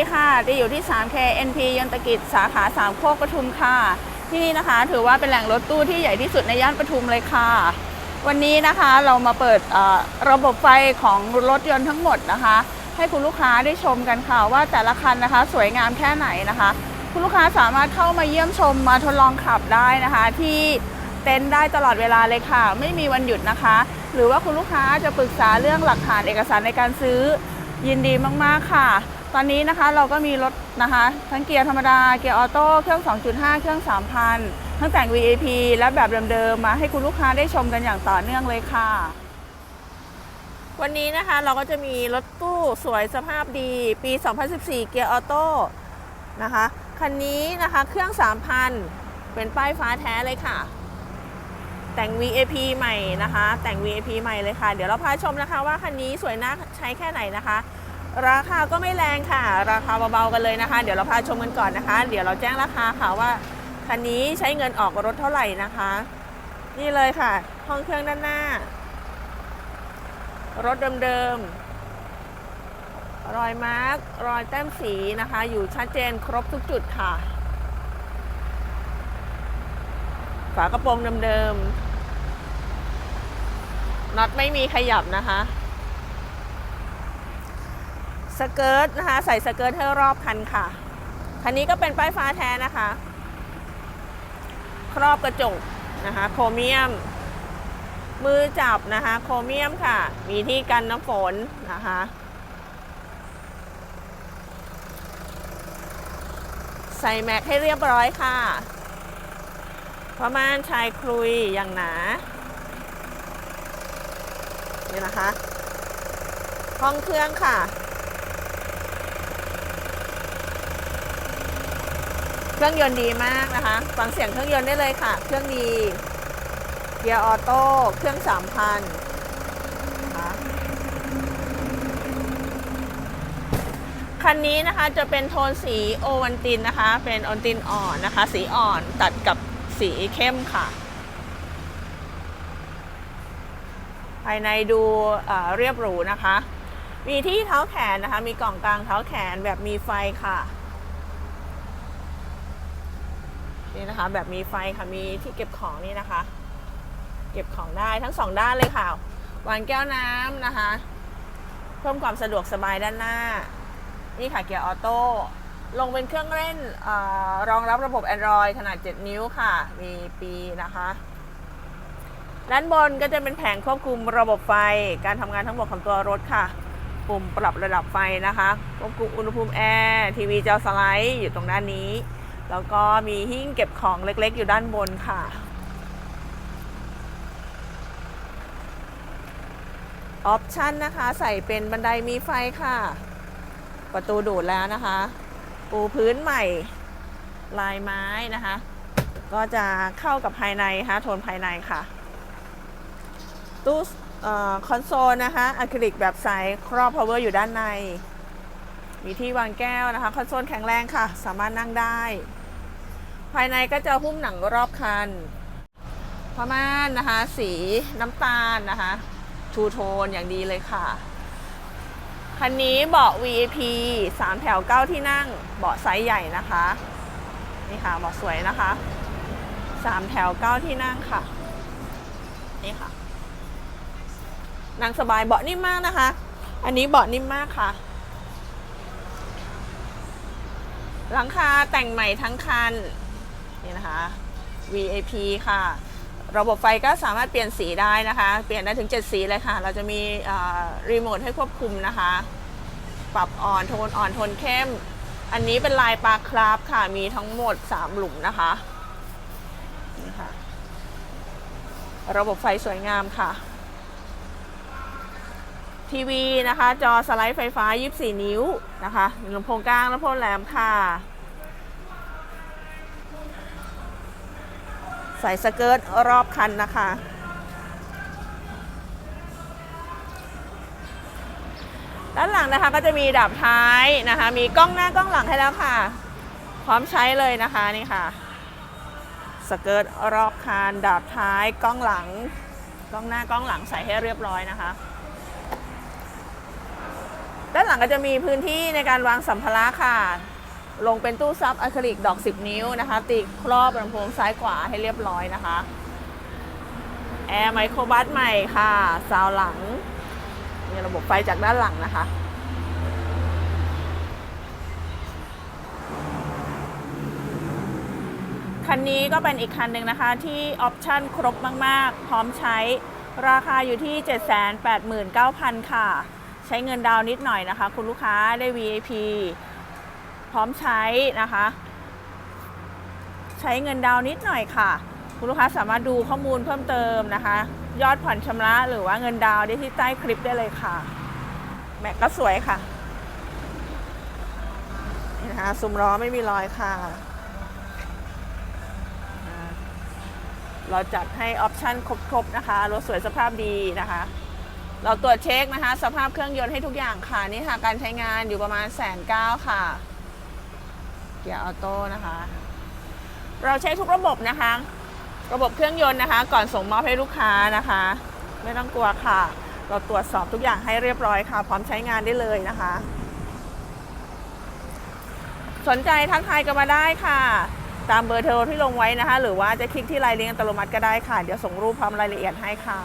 ดีค่ะ ดีอยู่ที่ 3K NP ยนตกิจสาขา3โคกปทุมค่ะ ที่นี่นะคะ ถือว่าเป็นแหล่งรถตู้ที่ใหญ่ที่สุดในย่านปทุมเลยค่ะ วันนี้นะคะเรามาเปิดระบบไฟของรถยนต์ทั้งหมดนะคะ ให้คุณลูกค้าได้ชมกันค่ะว่าแต่ละคันนะคะ สวยงามแค่ไหนนะคะ คุณลูกค้าสามารถเข้ามาเยี่ยมชมมาทดลองขับได้นะคะ ที่เต็นท์ได้ตลอดเวลาเลยค่ะ ไม่มีวันหยุดนะคะ หรือว่าคุณลูกค้าจะปรึกษาเรื่องหลักฐานเอกสารในการซื้อยินดีมาก ๆ ค่ะ ตอนนี้นะคะเราก็มีรถนะคะ ทั้งเกียร์ธรรมดา เกียร์ออโต้ เครื่อง 2.5 เครื่อง 3,000 ทั้งแต่ง VAP และแบบเดิมๆมาให้คุณลูกค้าได้ชมกันอย่างต่อเนื่องเลยค่ะ วันนี้นะคะเราก็จะมีรถตู้สวยสภาพดี ปี 2014 เกียร์ออโต้นะคะ คันนี้นะคะเครื่อง 3,000 เป็นป้ายฟ้าแท้เลยค่ะ แต่ง VAP ใหม่นะคะ แต่ง VAP ใหม่เลยค่ะ เดี๋ยวเราพาชมนะคะว่าคันนี้สวยน่าใช้แค่ไหนนะคะ ราคาก็ไม่แรงค่ะ ราคาเบาๆกันเลยนะคะ เดี๋ยวเราพาชมกันก่อนนะคะ เดี๋ยวเราแจ้งราคาค่ะว่าคันนี้ใช้เงินออกรถเท่าไหร่นะคะ นี่เลยค่ะ ห้องเครื่องด้านหน้า รถเดิมๆรอยมาร์กรอยแต้มสีนะคะ อยู่ชัดเจนครบทุกจุดค่ะ ฝากระโปรงเดิมๆน็อตไม่มีขยับนะคะ สเกิร์ตนะคะ ใส่สเกิร์ตให้รอบคันค่ะ คันนี้ก็เป็นป้ายฟ้าแท้นะคะ ครอบกระจกนะคะ โครเมียม มือจับนะคะ โครเมียมค่ะ มีที่กันน้ำฝนนะคะใส่แม็กให้เรียบร้อยค่ะพม่านชายคลุยอย่างหนานี่นะคะ ห้องเครื่องค่ะ เครื่องยนต์ดีมากนะคะฟังเสียงเครื่องยนต์ได้เลยค่ะ เครื่องดีเกียร์ออโต้เครื่อง3,000นคันนี้นะคะจะเป็นโทนสีโอวันตินนะคะ เป็นโอนตินอ่อนนะคะ สีอ่อนตัดกับสีเข้มค่ะ ภายในดูเอ่อเรียบหรูนะคะ มีที่เท้าแขนนะคะ มีกล่องกลางเท้าแขนแบบมีไฟค่ะ นี่นะคะ แบบมีไฟค่ะมีที่เก็บของนี่นะคะ เก็บของได้ทั้งสองด้านเลยค่ะวางแก้วน้ำนะคะ เพิ่มความสะดวกสบายด้านหน้า นี่ค่ะเกียร์ออโต้ลงเป็นเครื่องเล่นอรองรับระบบ Android ขนาด 7 นิ้วค่ะ มีปีนะคะด้านบนก็จะเป็นแผงควบคุมระบบไฟ การทำงานทั้งหมดของตัวรถค่ะ ปุ่มปรับระดับไฟนะคะ ควบคุมอุณหภูมิแอร์ ทีวีจอสไลด์อยู่ตรงด้านนี้ แล้วก็มีหิ้งเก็บของเล็กๆ อยู่ด้านบนค่ะออปชันนะคะ ใส่เป็นบันไดมีไฟค่ะ ประตูดูดแล้วนะคะ ปูพื้นใหม่ ลายไม้นะคะ ก็จะเข้ากับภายในคะโทนภายในค่ะ ตู้คอนโซลนะคะอะคริลิกแบบใสครอบ power อยู่ด้านใน มีที่วางแก้วนะคะ คอนโซลแข็งแรงค่ะ สามารถนั่งได้ ภายในก็จะหุ้มหนังรอบคันผ้าม่านนะคะ สีน้ำตาลนะคะทูโทนอย่างดีเลยค่ะ คันนี้เบาะ VIP 3 แถว 9 ที่นั่ง เบาะไซส์ใหญ่นะคะ นี่ค่ะเบาะสวยนะคะ 3 แถว 9 ที่นั่งค่ะ นี่ค่ะนั่งสบายเบาะนิ่มมากนะคะ อันนี้เบาะนิ่มมากค่ะ หลังคาแต่งใหม่ทั้งคัน นี่นะคะ VAP ค่ะ ระบบไฟก็สามารถเปลี่ยนสีได้นะคะ เปลี่ยนได้ถึง 7 สีเลยค่ะ เราจะมีรีโมทให้ควบคุมนะคะ ปรับอ่อนโทนอ่อนโทนเข้ม อันนี้เป็นลายปลาคราฟค่ะ มีทั้งหมด 3 หลุมนะคะนี่ค่ะ ระบบไฟสวยงามค่ะทีวีนะคะ จอสไลด์ไฟฟ้า 24 นิ้วนะคะลำโพงกลางลำโพงแหลมค่ะ ใส่สเกิร์ตรอบคันนะคะ ด้านหลังนะคะก็จะมีดับท้ายนะคะ มีกล้องหน้ากล้องหลังให้แล้วค่ะ พร้อมใช้เลยนะคะนี่ค่ะ สเกิร์ตรอบคันดับท้ายกล้องหลัง กล้องหน้ากล้องหลังใส่ให้เรียบร้อยนะคะ ด้านหลังก็จะมีพื้นที่ในการวางสัมภาระค่ะ ลงเป็นตู้ซับอะคริลิกดอก 10 นิ้วนะคะ ติดครอบลำโพงซ้ายขวาให้เรียบร้อยนะคะ แอร์ไมโครบัสใหม่ค่ะซาวหลัง มีระบบไฟจากด้านหลังนะคะ คันนี้ก็เป็นอีกคันหนึ่งนะคะที่ออปชั่นครบมาก ๆ พร้อมใช้ราคาอยู่ที่ 789,000 ค่ะ ใช้เงินดาวน์นิดหน่อยนะคะ คุณลูกค้าได้ VIP พร้อมใช้นะคะ ใช้เงินดาวนิดหน่อยค่ะ คุณลูกค้าสามารถดูข้อมูลเพิ่มเติมนะคะ ยอดผ่อนชำระหรือว่าเงินดาวได้ที่ใต้คลิปได้เลยค่ะ แม็กก็สวยค่ะนี่นะคะซุ้มล้อไม่มีรอยค่ะเราจัดให้ออปชั่นครบ ๆ นะคะ รถสวยสภาพดีนะคะ เราตรวจเช็คนะคะ สภาพเครื่องยนต์ให้ทุกอย่างค่ะ นี่ค่ะ การใช้งานอยู่ประมาณแสนเก้าค่ะ เกียร์ออโต้นะคะ เราใช้ทุกระบบนะคะ ระบบเครื่องยนต์นะคะ ก่อนส่งมอบให้ลูกค้านะคะ ไม่ต้องกลัวค่ะ เราตรวจสอบทุกอย่างให้เรียบร้อยค่ะ พร้อมใช้งานได้เลยนะคะ สนใจทักทายกันมาได้ค่ะ ตามเบอร์โทรที่ลงไว้นะคะ หรือว่าจะคลิกที่ไลน์ลิงก์อัตโนมัติก็ได้ค่ะ เดี๋ยวส่งรูปพร้อมรายละเอียดให้ค่ะ